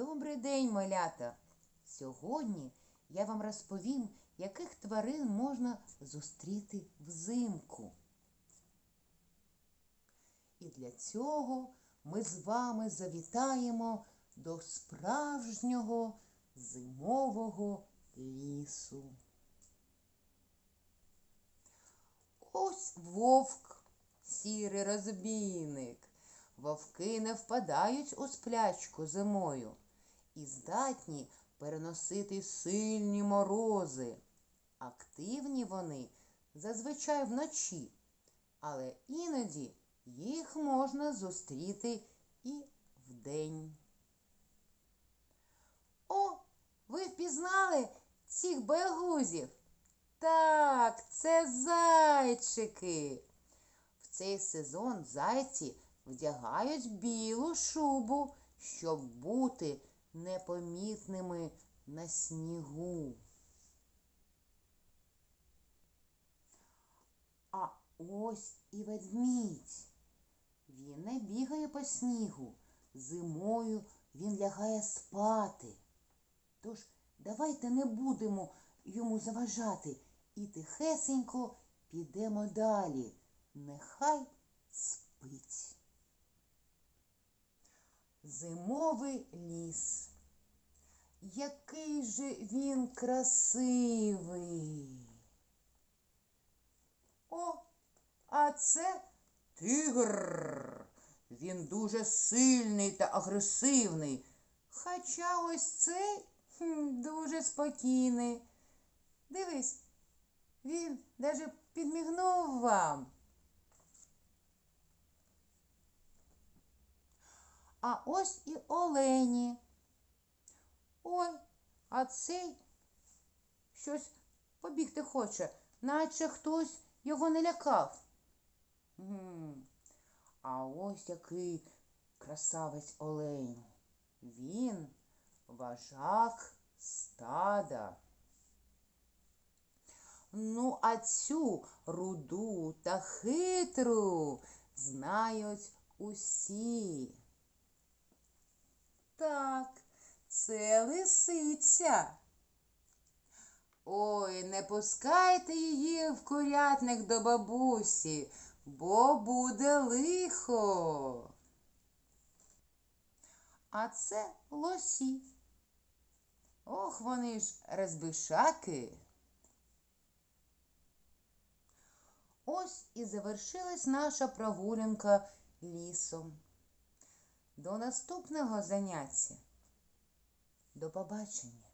Добрий день, малята! Сьогодні я вам розповім, яких тварин можна зустріти взимку. І для цього ми з вами завітаємо до справжнього зимового лісу. Ось вовк, сірий розбійник. Вовки не впадають у сплячку зимою і здатні переносити сильні морози. Активні вони зазвичай вночі, але іноді їх можна зустріти і вдень. О, ви впізнали цих боягузів? Так, це зайчики. В цей сезон зайці вдягають білу шубу, щоб бути непомітними на снігу. А ось і ведмідь. Він не бігає по снігу. Зимою він лягає спати. Тож давайте не будемо йому заважати і тихесенько підемо далі. Нехай спить. Зимовий ліс. Який же він красивий. О, а це тигр. Він дуже сильний та агресивний. Хоча ось цей дуже спокійний. Дивись, він даже підмігнув вам. А ось і олені. Ой, а цей щось побігти хоче, наче хтось його не лякав. М, А ось який красавець олень. Він вожак стада. Ну, а цю руду та хитру знають усі. Так, це лисиця. Ой, не пускайте її в курятник до бабусі, бо буде лихо. А це лосі. Ох, вони ж розбишаки. Ось і завершилась наша прогулянка лісом. До наступного заняття. До побачення.